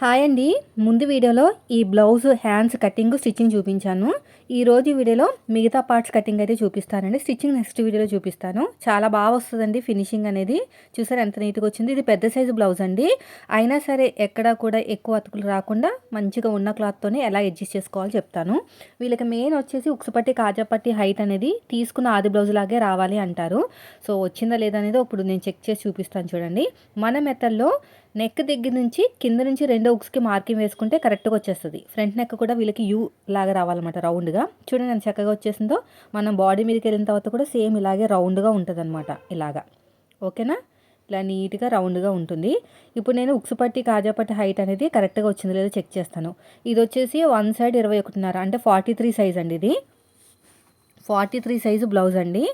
Hi అండి. ముందు వీడియోలో ఈ బ్లౌజ్ హ్యాండ్స్ కటింగ్ స్టిచ్చింగ్ చూపించాను. ఈ రోజు వీడియోలో మిగతా పార్ట్స్ కటింగ్ అయితే చూపిస్తానండి. స్టిచ్చింగ్ నెక్స్ట్ వీడియోలో చూపిస్తాను. చాలా బాగా వస్తుందండి ఫినిషింగ్ అనేది. చూసారు ఎంత నీట్గా వచ్చింది. ఇది పెద్ద సైజు బ్లౌజ్ అండి. అయినా సరే ఎక్కడా కూడా ఎక్కువ అతుకులు రాకుండా మంచిగా ఉన్న క్లాత్తోనే ఎలా అడ్జస్ట్ చేసుకోవాలో చెప్తాను. వీళ్ళకి మెయిన్ వచ్చేసి ఉక్సుపట్టి కాజాపట్టి హైట్ అనేది తీసుకున్న ఆది బ్లౌజ్ లాగే రావాలి అంటారు. సో వచ్చిందా లేదా అనేది ఇప్పుడు నేను చెక్ చేసి చూపిస్తాను చూడండి. మన మెథడ్లో నెక్ దగ్గర నుంచి కింద నుంచి రెండో ఉక్స్కి మార్కింగ్ వేసుకుంటే కరెక్ట్గా వచ్చేస్తుంది. ఫ్రంట్ నెక్ కూడా వీళ్ళకి యూ లాగా రావాలన్నమాట రౌండ్గా. చూడండి ఎంత చక్కగా వచ్చేసిందో. మనం బాడీ మీదకి వెళ్ళిన తర్వాత కూడా సేమ్ ఇలాగే రౌండ్గా ఉంటుంది అనమాట ఇలాగా. ఓకేనా? ఇలా నీట్గా రౌండ్గా ఉంటుంది. ఇప్పుడు నేను ఉక్స్ పట్టి కాజాపట్టి హైట్ అనేది కరెక్ట్గా వచ్చింది లేదో చెక్ చేస్తాను. ఇది వచ్చేసి వన్ సైడ్ ఇరవై ఒకటిన్నర అంటే ఫార్టీ త్రీ సైజ్ అండి ఇది. ఫార్టీ త్రీ సైజు బ్లౌజ్ అండి.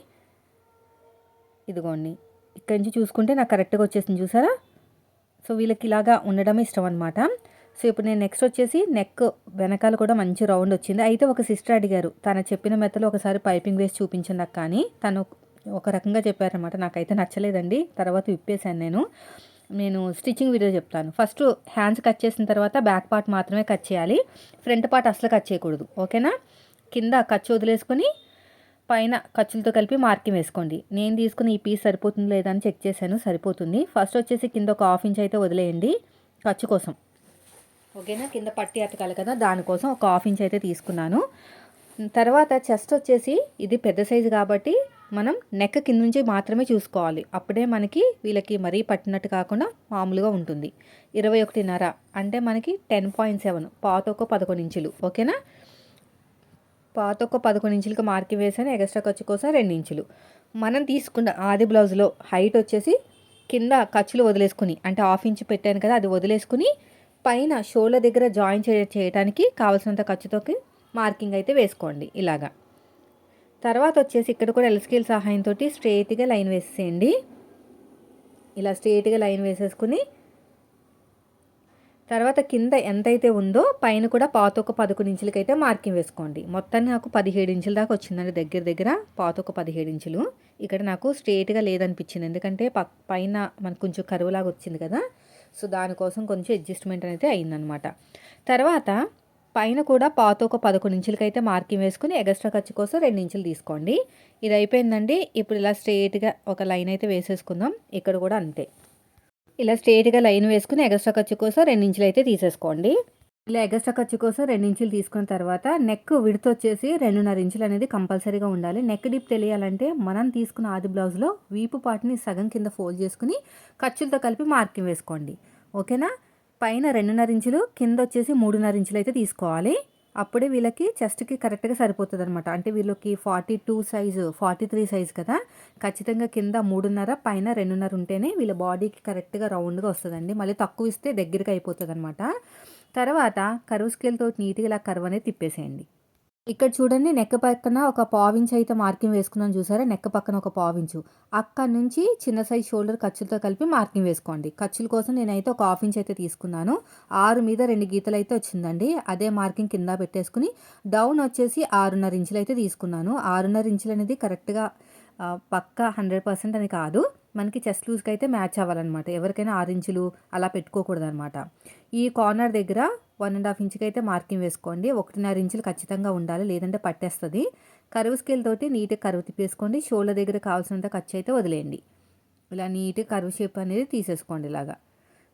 ఇదిగోండి. ఇక్కడి నుంచి చూసుకుంటే నాకు కరెక్ట్గా వచ్చేసింది చూసారా? సో వీళ్ళకి ఇలాగా ఉండడమే ఇష్టం అనమాట సో ఇప్పుడు నేను నెక్స్ట్ వచ్చేసి నెక్ వెనకాల కూడా మంచి రౌండ్ వచ్చింది. అయితే ఒక సిస్టర్ అడిగారు తన చెప్పిన మెత్తలో ఒకసారి పైపింగ్ వేసి చూపించింది కానీ తను ఒక రకంగా చెప్పారనమాట నాకైతే నచ్చలేదండి. తర్వాత విప్పేశాను నేను. నేను స్టిచ్చింగ్ వీడియో చెప్తాను. ఫస్ట్ హ్యాండ్స్ కట్ చేసిన తర్వాత బ్యాక్ పార్ట్ మాత్రమే కట్ చేయాలి. ఫ్రంట్ పార్ట్ అసలు కట్ చేయకూడదు. ఓకేనా కింద ఖర్చు వదిలేసుకొని పైన ఖర్చులతో కలిపి మార్కింగ్ వేసుకోండి. నేను తీసుకున్న ఈ పీస్ సరిపోతుంది లేదా అని చెక్ చేశాను సరిపోతుంది. ఫస్ట్ వచ్చేసి కింద ఒక హాఫ్ ఇంచ్ అయితే వదిలేయండి ఖర్చు కోసం. ఓకేనా? కింద పట్టి అతకాలి కదా దానికోసం ఒక హాఫ్ ఇంచ్ అయితే తీసుకున్నాను. తర్వాత చెస్ట్ వచ్చేసి ఇది పెద్ద సైజు కాబట్టి మనం నెక్ కింద నుంచి మాత్రమే చూసుకోవాలి. అప్పుడే మనకి వీళ్ళకి మరీ పట్టినట్టు కాకుండా మామూలుగా ఉంటుంది. ఇరవై ఒకటిన్నర అంటే మనకి టెన్ పాయింట్ సెవెన్ పాత ఒక పదకొండు ఇంచులు. ఓకేనా? పాత ఒక పదకొండు ఇంచులకి మార్కింగ్ వేసాను ఎక్స్ట్రా ఖర్చు కోసం రెండు ఇంచులు. మనం తీసుకున్న ఆది బ్లౌజ్లో హైట్ వచ్చేసి కింద ఖర్చులు వదిలేసుకుని అంటే హాఫ్ ఇంచ్ పెట్టాను కదా అది వదిలేసుకుని పైన షోల దగ్గర జాయిన్ చేయడానికి కావాల్సినంత ఖర్చుతోకి మార్కింగ్ అయితే వేసుకోండి ఇలాగా. తర్వాత వచ్చేసి ఇక్కడ కూడా ఎల్స్కేల్ సహాయంతో స్ట్రేట్గా లైన్ వేసేయండి. ఇలా స్ట్రేట్గా లైన్ వేసేసుకుని తర్వాత కింద ఎంతైతే ఉందో పైన కూడా పాత ఒక పదకొండు ఇంచులకి అయితే మార్కింగ్ వేసుకోండి. మొత్తాన్ని నాకు పదిహేడు ఇంచుల దాకా వచ్చిందండి దగ్గర దగ్గర పాత ఒక పదిహేడు ఇంచులు. ఇక్కడ నాకు స్ట్రేట్గా లేదనిపించింది. ఎందుకంటే పైన మనకు కొంచెం కరువులాగా వచ్చింది కదా. సో దానికోసం కొంచెం అడ్జస్ట్మెంట్ అయితే అయిందనమాట తర్వాత పైన కూడా పాత ఒక పదకొండు ఇంచులకైతే మార్కింగ్ వేసుకుని ఎగస్ట్రా ఖర్చు కోసం రెండు ఇంచులు తీసుకోండి. ఇది అయిపోయిందండి. ఇప్పుడు ఇలా స్ట్రేట్గా ఒక లైన్ అయితే వేసేసుకుందాం. ఇక్కడ కూడా అంతే. ఇలా స్ట్రేట్గా లైన్ వేసుకుని ఎగస్ట్రా ఖర్చు కోసం రెండు ఇంచులు అయితే తీసేసుకోండి. ఇలా ఎగస్ట్రా ఖర్చు కోసం రెండు ఇంచులు తీసుకున్న తర్వాత నెక్ విడత వచ్చేసి రెండున్నర ఇంచులు అనేది కంపల్సరీగా ఉండాలి. నెక్ డిప్ తెలియాలంటే మనం తీసుకున్న ఆది బ్లౌజ్లో వీపు పాటిని సగం కింద ఫోల్డ్ చేసుకుని ఖర్చులతో కలిపి మార్కింగ్ వేసుకోండి. ఓకేనా? పైన రెండున్నర ఇంచులు కింద వచ్చేసి మూడున్నర ఇంచులు అయితే తీసుకోవాలి. అప్పుడే వీళ్ళకి చెస్ట్కి కరెక్ట్గా సరిపోతుంది అనమాట అంటే వీళ్ళకి forty two size forty three size కదా? ఖచ్చితంగా కింద మూడున్నర పైన రెండున్నర ఉంటేనే వీళ్ళ బాడీకి కరెక్ట్గా రౌండ్గా వస్తుందండి. మళ్ళీ తక్కువ ఇస్తే దగ్గరికి అయిపోతుంది అనమాట తర్వాత కరువు స్కేల్తో నీట్గా ఇలా కరువు అనేది తిప్పేసేయండి. ఇక్కడ చూడండి నెక్క పక్కన ఒక పావించ్ అయితే మార్కింగ్ వేసుకున్నాను చూసారా? నెక్క పక్కన ఒక పావించు. అక్కడ నుంచి చిన్న సైజ్ షోల్డర్ ఖర్చులతో కలిపి మార్కింగ్ వేసుకోండి. ఖర్చుల కోసం నేనైతే ఒక హాఫ్ ఇంచ్ అయితే తీసుకున్నాను. ఆరు మీద రెండు గీతలు అయితే వచ్చిందండి. అదే మార్కింగ్ కింద పెట్టేసుకుని డౌన్ వచ్చేసి ఆరున్నర ఇంచులు అయితే తీసుకున్నాను. ఆరున్నర ఇంచులు అనేది కరెక్ట్గా పక్కా హండ్రెడ్ పర్సెంట్ అని కాదు. మనకి చెస్ట్ లూజ్కి అయితే మ్యాచ్ అవ్వాలన్నమాట. ఎవరికైనా ఆరు ఇంచులు అలా పెట్టుకోకూడదు అనమాట ఈ కార్నర్ దగ్గర వన్ అండ్ హాఫ్ ఇంచుకి అయితే మార్కింగ్ వేసుకోండి. ఒకటిన్నర ఇంచులు ఖచ్చితంగా ఉండాలి లేదంటే పట్టేస్తుంది. కరువు స్కేల్ తోటి నీట్గా కరువు తిప్పేసుకోండి. షోల్డర్ దగ్గర కావాల్సినంత ఖర్చు అయితే వదిలేయండి. ఇలా నీట్గా కరువు షేప్ అనేది తీసేసుకోండి ఇలాగా.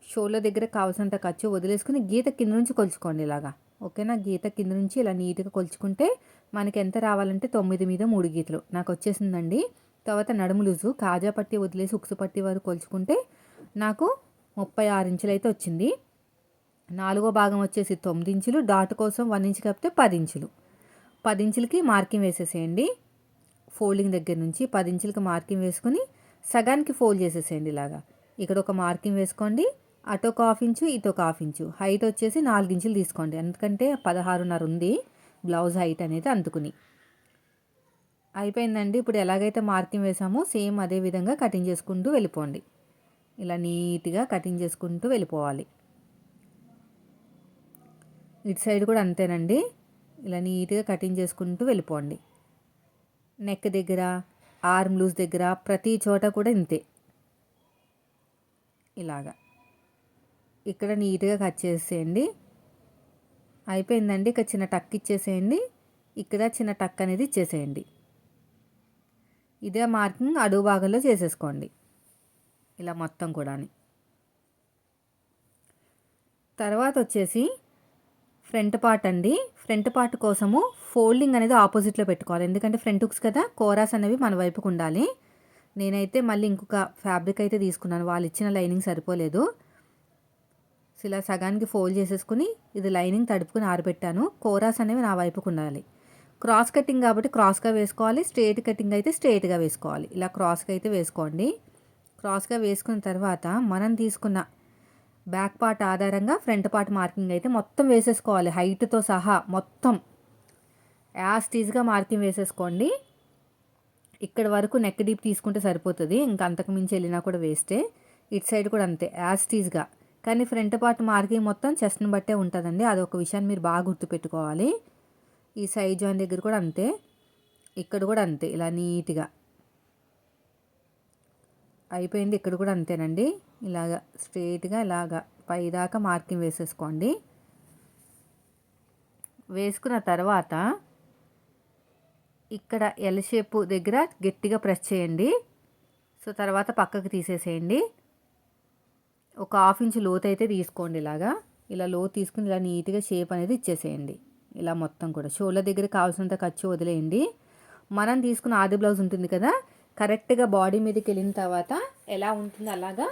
షోల్డర్ దగ్గర కావాల్సినంత ఖర్చు వదిలేసుకుని గీత కింద నుంచి కొలుచుకోండి ఇలాగా. ఓకేనా? గీత కింద నుంచి ఇలా నీట్గా కొలుచుకుంటే మనకి ఎంత రావాలంటే తొమ్మిది మీద మూడు గీతలు. నాకు వచ్చేసిందండి. తర్వాత నడుము లూజు కాజా పట్టి వదిలేసి ఉక్సు పట్టి వారు కొలుచుకుంటే నాకు ముప్పై ఆరు ఇంచులు అయితే వచ్చింది. నాలుగో భాగం వచ్చేసి తొమ్మిది ఇంచులు డాట్ కోసం వన్ ఇంచ్ కప్పితే పది ఇంచులు. పది ఇంచులకి మార్కింగ్ వేసేసేయండి. ఫోల్డింగ్ దగ్గర నుంచి పది ఇంచులకి మార్కింగ్ వేసుకుని సగానికి ఫోల్డ్ చేసేసేయండి ఇలాగా. ఇక్కడ ఒక మార్కింగ్ వేసుకోండి. అటు ఒక హాఫ్ ఇంచు ఇటు ఒక హాఫ్ ఇంచు. హైట్ వచ్చేసి నాలుగు ఇంచులు తీసుకోండి. ఎందుకంటే పదహారున్నర ఉంది. బ్లౌజ్ హైట్ అనేది అందుకుని. అయిపోయిందండి. ఇప్పుడు ఎలాగైతే మార్కింగ్ వేసామో సేమ్ అదే విధంగా కటింగ్ చేసుకుంటూ వెళ్ళిపోండి. ఇలా నీట్గా కటింగ్ చేసుకుంటూ వెళ్ళిపోవాలి. ఇటు సైడ్ కూడా అంతేనండి. ఇలా నీట్గా కటింగ్ చేసుకుంటూ వెళ్ళిపోండి. నెక్ దగ్గర ఆర్మ్ లూజ్ దగ్గర ప్రతి చోట కూడా ఇంతే. ఇలాగా. ఇక్కడ నీట్గా కట్ చేసేయండి. అయిపోయిందండి. ఇక్కడ చిన్న టక్ ఇచ్చేసేయండి. ఇక్కడ చిన్న టక్ అనేది ఇచ్చేసేయండి. ఇదే మార్కింగ్ అడుగు భాగంలో చేసేసుకోండి. ఇలా మొత్తం కూడా తర్వాత వచ్చేసి ఫ్రంట్ పార్ట్ అండి. ఫ్రంట్ పార్ట్ కోసము ఫోల్డింగ్ అనేది ఆపోజిట్లో పెట్టుకోవాలి. ఎందుకంటే ఫ్రంట్ హుక్స్ కదా కోరాస్ అనేవి మన వైపుకు ఉండాలి. నేనైతే మళ్ళీ ఇంకొక ఫ్యాబ్రిక్ అయితే తీసుకున్నాను. వాళ్ళు ఇచ్చిన లైనింగ్ సరిపోలేదు. సో ఇలా సగానికి ఫోల్డ్ చేసేసుకుని ఇది లైనింగ్ తడుపుకుని ఆరబెట్టాను. కోరాస్ అనేవి నా వైపుకు ఉండాలి. క్రాస్ కటింగ్ కాబట్టి క్రాస్గా వేసుకోవాలి. స్ట్రేట్ కటింగ్ అయితే స్ట్రేట్గా వేసుకోవాలి. ఇలా క్రాస్గా అయితే వేసుకోండి. క్రాస్గా వేసుకున్న తర్వాత మనం తీసుకున్న బ్యాక్ పార్ట్ ఆధారంగా ఫ్రంట్ పార్ట్ మార్కింగ్ అయితే మొత్తం వేసేసుకోవాలి. హైట్తో సహా మొత్తం. యాస్టీజ్గా మార్కింగ్ వేసేసుకోండి. ఇక్కడ వరకు నెక్ డీప్ తీసుకుంటే సరిపోతుంది. ఇంకా అంతకు మించి వెళ్ళినా కూడా వేస్తే ఇటు సైడ్ కూడా అంతే. యాస్టీజ్గా కానీ ఫ్రంట్ పార్ట్ మార్కింగ్ మొత్తం చెస్ట్ని బట్టే ఉంటుందండి. అది ఒక విషయాన్ని మీరు బాగా గుర్తుపెట్టుకోవాలి. ఈ సైడ్ జాయిన్ దగ్గర కూడా అంతే. ఇక్కడ కూడా అంతే. ఇలా నీట్గా అయిపోయింది ఇక్కడ కూడా అంతేనండి. ఇలాగా స్ట్రైట్గా ఇలాగా పైదాకా మార్కింగ్ వేసేసుకోండి. వేసుకున్న తర్వాత ఇక్కడ ఎల్ షేప్ దగ్గర గట్టిగా ప్రెస్ చేయండి. సో తర్వాత పక్కకు తీసేసేయండి. ఒక హాఫ్ ఇంచ్ లోతు అయితే తీసుకోండి ఇలాగా. ఇలా లోతు తీసుకుని ఇలా నీట్గా షేప్ అనేది ఇచ్చేసేయండి. ఇలా మొత్తం కూడా. షోల్డర్ దగ్గర కావాల్సినంత ఖర్చు వదిలేయండి. మనం తీసుకున్న ఆది బ్లౌజ్ ఉంటుంది కదా కరెక్ట్గా బాడీ మీదకి వెళ్ళిన తర్వాత ఎలా ఉంటుందో అలాగా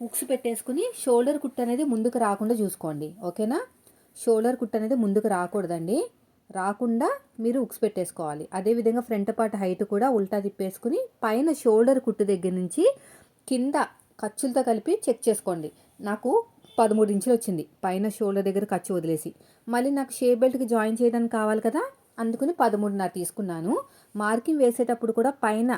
హుక్స్ పెట్టేసుకుని షోల్డర్ కుట్ అనేది ముందుకు రాకుండా చూసుకోండి. ఓకేనా? షోల్డర్ కుట్ అనేది ముందుకు రాకూడదండి. రాకుండా మీరు ఉక్స్ పెట్టేసుకోవాలి. అదేవిధంగా ఫ్రంట్ పార్ట్ హైట్ కూడా ఉల్టా తిప్పేసుకుని పైన షోల్డర్ కుట్టు దగ్గర నుంచి కింద ఖర్చులతో కలిపి చెక్ చేసుకోండి. నాకు పదమూడు ఇంచులు వచ్చింది. పైన షోల్డర్ దగ్గర ఖర్చు వదిలేసి. మళ్ళీ నాకు షే బెల్ట్కి జాయిన్ చేయడానికి కావాలి కదా? అందుకుని పదమూడున్నర తీసుకున్నాను. మార్కింగ్ వేసేటప్పుడు కూడా పైన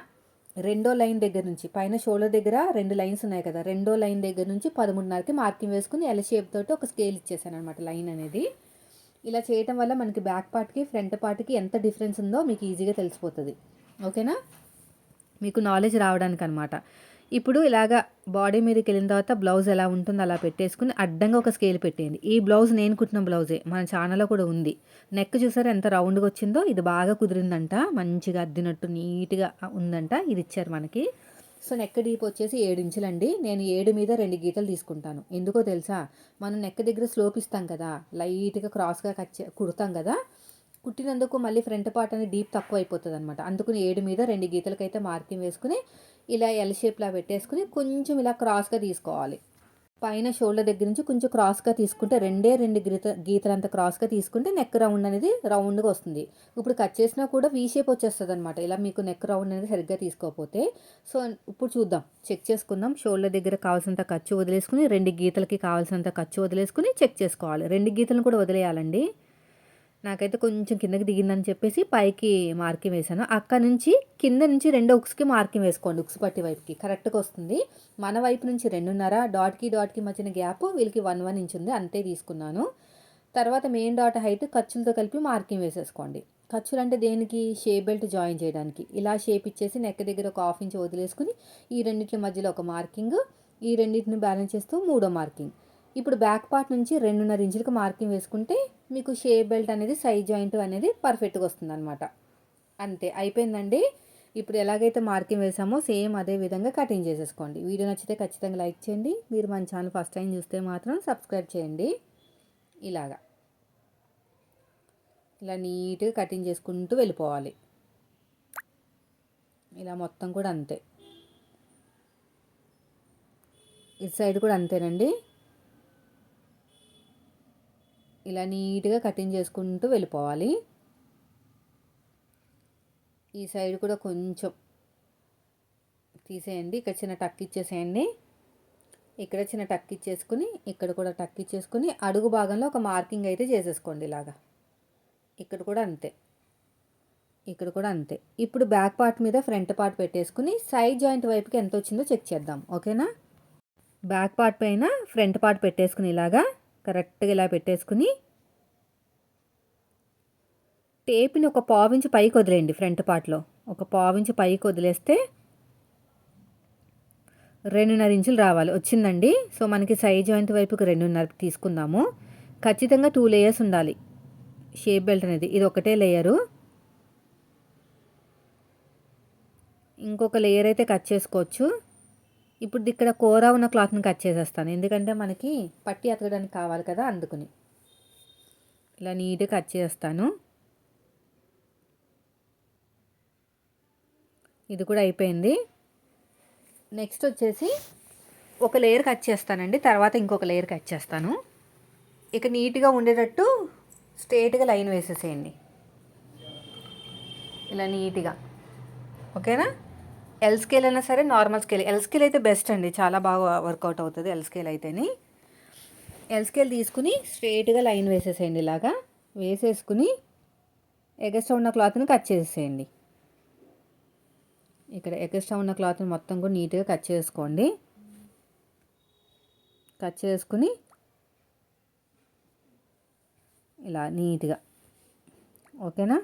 రెండో లైన్ దగ్గర నుంచి పైన షోల్డర్ దగ్గర రెండు లైన్స్ ఉన్నాయి కదా రెండో లైన్ దగ్గర నుంచి పదమూడున్నరకి మార్కింగ్ వేసుకుని ఎల్ షేప్ తోటి ఒక స్కేల్ ఇచ్చేసాను అనమాట లైన్ అనేది. ఇలా చేయటం వల్ల మనకి బ్యాక్ పార్ట్కి ఫ్రంట్ పార్ట్కి ఎంత డిఫరెన్స్ ఉందో మీకు ఈజీగా తెలిసిపోతుంది. ఓకేనా మీకు నాలెడ్జ్ రావడానికి అనమాట ఇప్పుడు ఇలాగా బాడీ మీదకి వెళ్ళిన తర్వాత బ్లౌజ్ ఎలా ఉంటుందో అలా పెట్టేసుకుని అడ్డంగా ఒక స్కేల్ పెట్టేయండి. ఈ బ్లౌజ్ నేను కుట్టిన బ్లౌజే మన ఛానల్లో కూడా ఉంది. నెక్ చూసారా ఎంత రౌండ్గా వచ్చిందో? ఇది బాగా కుదిరిందంట మంచిగా అద్దినట్టు నీట్గా ఉందంట ఇది ఇచ్చారు మనకి. సో నెక్ డీప్ వచ్చేసి ఏడు ఇంచులండి. నేను ఏడు మీద రెండు గీతలు తీసుకుంటాను. ఎందుకో తెలుసా? మనం నెక్ దగ్గర స్లోప్ ఇస్తాం కదా లైట్గా క్రాస్గా కట్ కుడతాం కదా. కుట్టినందుకు మళ్ళీ ఫ్రంట్ పార్ట్ అనేది డీప్ తక్కువ అయిపోతుంది అనమాట అందుకని ఏడు మీద రెండు గీతలకైతే మార్కింగ్ వేసుకుని ఇలా ఎల్ షేప్లా పెట్టేసుకుని కొంచెం ఇలా క్రాస్గా తీసుకోవాలి. పైన షోల్డర్ దగ్గర నుంచి కొంచెం క్రాస్గా తీసుకుంటే రెండే రెండు గీత గీతలంత క్రాస్గా తీసుకుంటే నెక్ రౌండ్ అనేది రౌండ్గా వస్తుంది. ఇప్పుడు కట్ చేసినా కూడా వీ షేప్ వచ్చేస్తుంది అనమాట ఇలా మీకు నెక్ రౌండ్ అనేది సరిగ్గా తీసుకోకపోతే. సో ఇప్పుడు చూద్దాం. చెక్ చేసుకుందాం. షోల్డర్ దగ్గర కావాల్సినంత ఖర్చు వదిలేసుకుని రెండు గీతలకి కావాల్సినంత ఖర్చు వదిలేసుకుని చెక్ చేసుకోవాలి. రెండు గీతలను కూడా వదిలేయాలండి. నాకైతే కొంచెం కిందకి దిగిందని చెప్పేసి పైకి మార్కింగ్ వేశాను. అక్కడ నుంచి కింద నుంచి రెండో ఉక్స్కి మార్కింగ్ వేసుకోండి ఉక్స్ పట్టి వైపుకి. కరెక్ట్గా వస్తుంది. మన వైపు నుంచి రెండున్నర డాట్కి డాట్కి మధ్యన గ్యాప్ వీళ్ళకి వన్ వన్ ఇంచ్ ఉంది అంతే తీసుకున్నాను. తర్వాత మెయిన్ డాట్ హైట్ ఖర్చులతో కలిపి మార్కింగ్ వేసేసుకోండి. ఖర్చులు అంటే దేనికి? షేప్ బెల్ట్ జాయిన్ చేయడానికి. ఇలా షేప్ ఇచ్చేసి నెక్ దగ్గర ఒక హాఫ్ ఇంచ్ వదిలేసుకుని ఈ రెండింటి మధ్యలో ఒక మార్కింగ్ ఈ రెండింటిని బ్యాలెన్స్ చేస్తూ మూడో మార్కింగ్. ఇప్పుడు బ్యాక్ పార్ట్ నుంచి రెండున్నర ఇంచులకు మార్కింగ్ వేసుకుంటే మీకు షేప్ బెల్ట్ అనేది సైజ్ జాయింట్ అనేది పర్ఫెక్ట్గా వస్తుంది అనమాట అంతే. అయిపోయిందండి. ఇప్పుడు ఎలాగైతే మార్కింగ్ వేసామో సేమ్ అదే విధంగా కటింగ్ చేసేసుకోండి. వీడియో నచ్చితే ఖచ్చితంగా లైక్ చేయండి. మీరు మన ఛానల్ ఫస్ట్ టైం చూస్తే మాత్రం సబ్స్క్రైబ్ చేయండి. ఇలాగా. ఇలా నీట్గా కటింగ్ చేసుకుంటూ వెళ్ళిపోవాలి. ఇలా మొత్తం కూడా అంతే. ఇటు సైడ్ కూడా అంతేనండి. ఇలా నీట్గా కటింగ్ చేసుకుంటూ వెళ్ళిపోవాలి. ఈ సైడ్ కూడా కొంచెం తీసేయండి. ఇక్కడ చిన్న టక్ ఇచ్చేసేయండి. ఇక్కడ చిన్న టక్ ఇచ్చేసుకుని ఇక్కడ కూడా టక్ ఇచ్చేసుకుని అడుగు భాగంలో ఒక మార్కింగ్ అయితే చేసేసుకోండి ఇలాగా. ఇక్కడ కూడా అంతే. ఇక్కడ కూడా అంతే. ఇప్పుడు బ్యాక్ పార్ట్ మీద ఫ్రంట్ పార్ట్ పెట్టేసుకుని సైడ్ జాయింట్ వైపుకి ఎంత వచ్చిందో చెక్ చేద్దాం. ఓకేనా? బ్యాక్ పార్ట్ పైన ఫ్రంట్ పార్ట్ పెట్టేసుకుని ఇలాగా కరెక్ట్గా ఇలా పెట్టేసుకుని టేప్ని ఒక పావించి పైకి వదిలేయండి ఫ్రంట్ పార్ట్లో. ఒక పావించి పైకి వదిలేస్తే రెండున్నర ఇంచులు రావాలి. వచ్చిందండి. సో మనకి సైజ్ జాయింట్ వైపుకి రెండున్నర తీసుకుందాము. ఖచ్చితంగా టూ లేయర్స్ ఉండాలి. షేప్ బెల్ట్ అనేది. ఇది ఒకటే లేయరు. ఇంకొక లేయర్ అయితే కట్ చేసుకోవచ్చు. ఇప్పుడు ఇక్కడ కూర ఉన్న క్లాత్ని కట్ చేసేస్తాను. ఎందుకంటే మనకి పట్టి అతకడానికి కావాలి కదా అందుకుని. ఇలా నీట్గా కట్ చేస్తాను. ఇది కూడా అయిపోయింది. నెక్స్ట్ వచ్చేసి ఒక లేయర్ కట్ చేస్తానండి. తర్వాత ఇంకొక లేయర్ కట్ చేస్తాను. ఇక నీట్గా ఉండేటట్టు స్ట్రేట్గా లైన్ వేసేసేయండి. ఇలా నీట్గా. ఓకేనా? ఎల్ స్కేల్ అయినా సరే నార్మల్ స్కేల్ ఎల్ స్కేల్ అయితే బెస్ట్ అండి. చాలా బాగా వర్కౌట్ అవుతుంది ఎల్ స్కేల్ అయితేని. ఎల్ స్కేల్ తీసుకుని స్ట్రేట్గా లైన్ వేసేసేయండి ఇలాగా. వేసేసుకుని ఎగస్ట్రా ఉన్న క్లాత్ని కట్ చేసేయండి ఇక్కడ ఎగస్ట్రా ఉన్న క్లాత్ని మొత్తం కూడా నీట్గా కట్ చేసుకోండి. కట్ చేసుకుని ఇలా నీట్గా ఓకేనా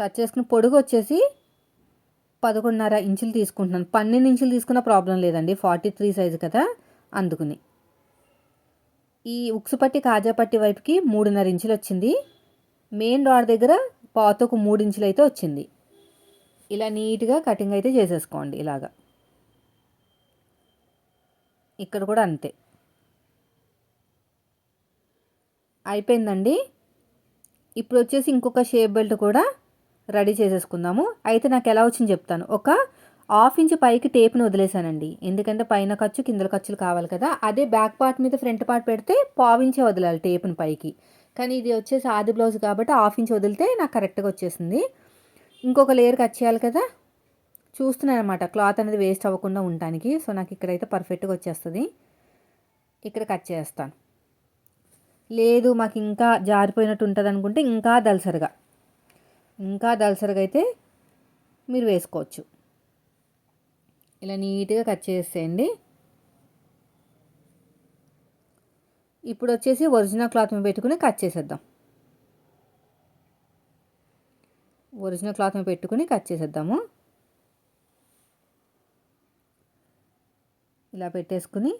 కట్ చేసుకుని పొడుగు వచ్చేసి పదకొండున్నర ఇంచులు తీసుకుంటున్నాను. పన్నెండు ఇంచులు తీసుకున్న ప్రాబ్లం లేదండి. ఫార్టీ త్రీ సైజు కదా అందుకుని. ఈ ఉక్సు పట్టి కాజా పట్టి వైపుకి మూడున్నర ఇంచులు వచ్చింది. మెయిన్ రాడ్ దగ్గర పాతకు మూడు ఇంచులు అయితే వచ్చింది. ఇలా నీట్గా కటింగ్ అయితే చేసేసుకోండి ఇలాగా. ఇక్కడ కూడా అంతే. అయిపోయిందండి. ఇప్పుడు వచ్చేసి ఇంకొక షేప్ బెల్ట్ కూడా రెడీ చేసేసుకుందాము. అయితే నాకు ఎలా వచ్చింది చెప్తాను. ఒక హాఫ్ ఇంచ్ పైకి టేప్ని వదిలేసానండి ఎందుకంటే పైన ఖర్చు కింద ఖర్చులు కావాలి కదా. అదే బ్యాక్ పార్ట్ మీద ఫ్రంట్ పార్ట్ పెడితే పావించే వదలాలి టేప్ని పైకి. కానీ ఇది వచ్చేసి ఆది బ్లౌజ్ కాబట్టి హాఫ్ ఇంచ్ వదిలితే నాకు కరెక్ట్గా వచ్చేసింది. ఇంకొక లేయర్ కట్ చేయాలి కదా. చూస్తున్నాను అనమాట క్లాత్ అనేది వేస్ట్ అవ్వకుండా ఉండటానికి. సో నాకు ఇక్కడైతే పర్ఫెక్ట్గా వచ్చేస్తుంది. ఇక్కడ కట్ చేస్తాను. లేదు మాకు ఇంకా జారిపోయినట్టు ఉంటుంది అనుకుంటే ఇంకా దలసరిగా. ఇంకా దలసరిగా అయితే మీరు వేసుకోవచ్చు. ఇలా నీట్గా కట్ చేసేయండి. ఇప్పుడు వచ్చేసి ఒరిజినల్ క్లాత్ మీద పెట్టుకుని కట్ చేసేద్దాం. ఒరిజినల్ క్లాత్ మీద పెట్టుకుని కట్ చేసేద్దాము. ఇలా పెట్టేసుకుని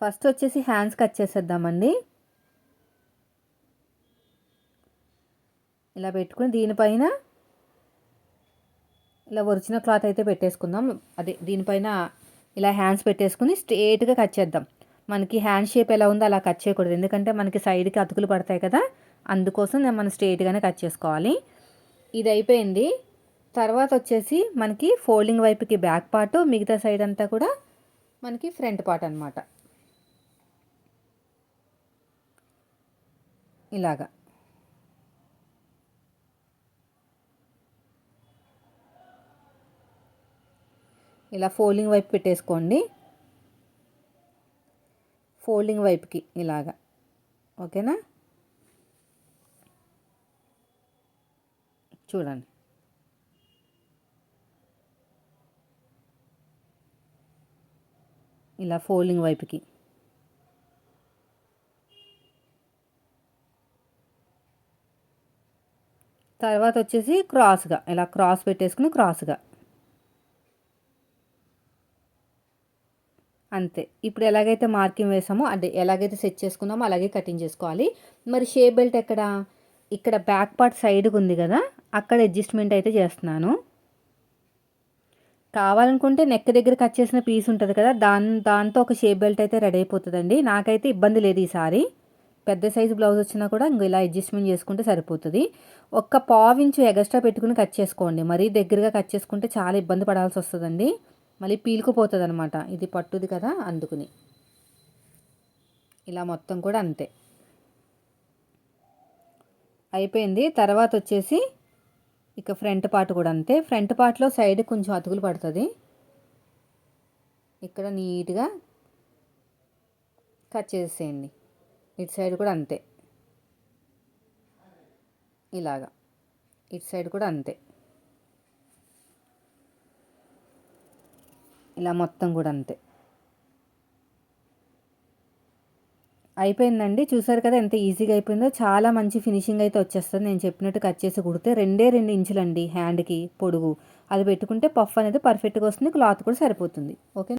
ఫస్ట్ వచ్చేసి హ్యాండ్స్ కట్ చేసేద్దామండి. ఇలా పెట్టుకుని దీనిపైన ఇలా ఒరిజినల్ క్లాత్ అయితే పెట్టేసుకుందాం. అదే దీనిపైన ఇలా హ్యాండ్స్ పెట్టేసుకుని స్ట్రేట్గా కట్ చేద్దాం. మనకి హ్యాండ్ షేప్ ఎలా ఉందో అలా కట్ చేయకూడదు. ఎందుకంటే మనకి సైడ్కి అతుకులు పడతాయి కదా అందుకోసం మనం స్ట్రేట్గానే కట్ చేసుకోవాలి. ఇది అయిపోయింది. తర్వాత వచ్చేసి మనకి ఫోల్డింగ్ వైపుకి బ్యాక్ పార్ట్ మిగతా సైడ్ అంతా కూడా మనకి ఫ్రంట్ పార్ట్ అనమాట ఇలాగా. ఇలా ఫోల్డింగ్ వైపు పెట్టేసుకోండి. ఫోల్డింగ్ వైపుకి ఇలాగా. ఓకేనా? చూడండి. ఇలా ఫోల్డింగ్ వైపుకి. తర్వాత వచ్చేసి క్రాస్గా ఇలా క్రాస్ పెట్టేసుకుని క్రాస్గా. అంతే. ఇప్పుడు ఎలాగైతే మార్కింగ్ వేసామో అదే ఎలాగైతే సెట్ చేసుకున్నామో అలాగే కటింగ్ చేసుకోవాలి. మరి షేప్ బెల్ట్ ఎక్కడ? ఇక్కడ బ్యాక్ పార్ట్ సైడ్కి ఉంది కదా అక్కడ అడ్జస్ట్మెంట్ అయితే చేస్తున్నాను. కావాలనుకుంటే నెక్ దగ్గర కట్ చేసిన పీస్ ఉంటుంది కదా దాని దాంతో ఒక షేప్ బెల్ట్ అయితే రెడీ అయిపోతుందండి. నాకైతే ఇబ్బంది లేదు ఈసారి. పెద్ద సైజు బ్లౌజ్ వచ్చినా కూడా ఇంక ఇలా అడ్జస్ట్మెంట్ చేసుకుంటే సరిపోతుంది. ఒక్క పావించు ఎగస్ట్రా పెట్టుకుని కట్ చేసుకోండి. మరీ దగ్గరగా కట్ చేసుకుంటే చాలా ఇబ్బంది పడాల్సి వస్తుందండి. మళ్ళీ పీలుకుపోతుంది అనమాట ఇది పట్టుది కదా అందుకుని. ఇలా మొత్తం కూడా అంతే. అయిపోయింది. తర్వాత వచ్చేసి ఇక ఫ్రంట్ పార్ట్ కూడా అంతే. ఫ్రంట్ పార్ట్లో సైడ్ కొంచెం అతుకులు పడుతుంది. ఇక్కడ నీట్గా కట్ చేసేయండి. ఇటు సైడ్ కూడా అంతే. ఇలాగా. ఇటు సైడ్ కూడా అంతే. ఇలా మొత్తం కూడా అంతే. అయిపోయిందండి. చూసారు కదా ఎంత ఈజీగా అయిపోయిందో. చాలా మంచి ఫినిషింగ్ అయితే వచ్చేస్తుంది. నేను చెప్పినట్టు కట్ చేసి కుడితే రెండే రెండు ఇంచులండి హ్యాండ్కి పొడుగు. అది పెట్టుకుంటే పఫ్ అనేది పర్ఫెక్ట్గా వస్తుంది. క్లాత్ కూడా సరిపోతుంది. ఓకే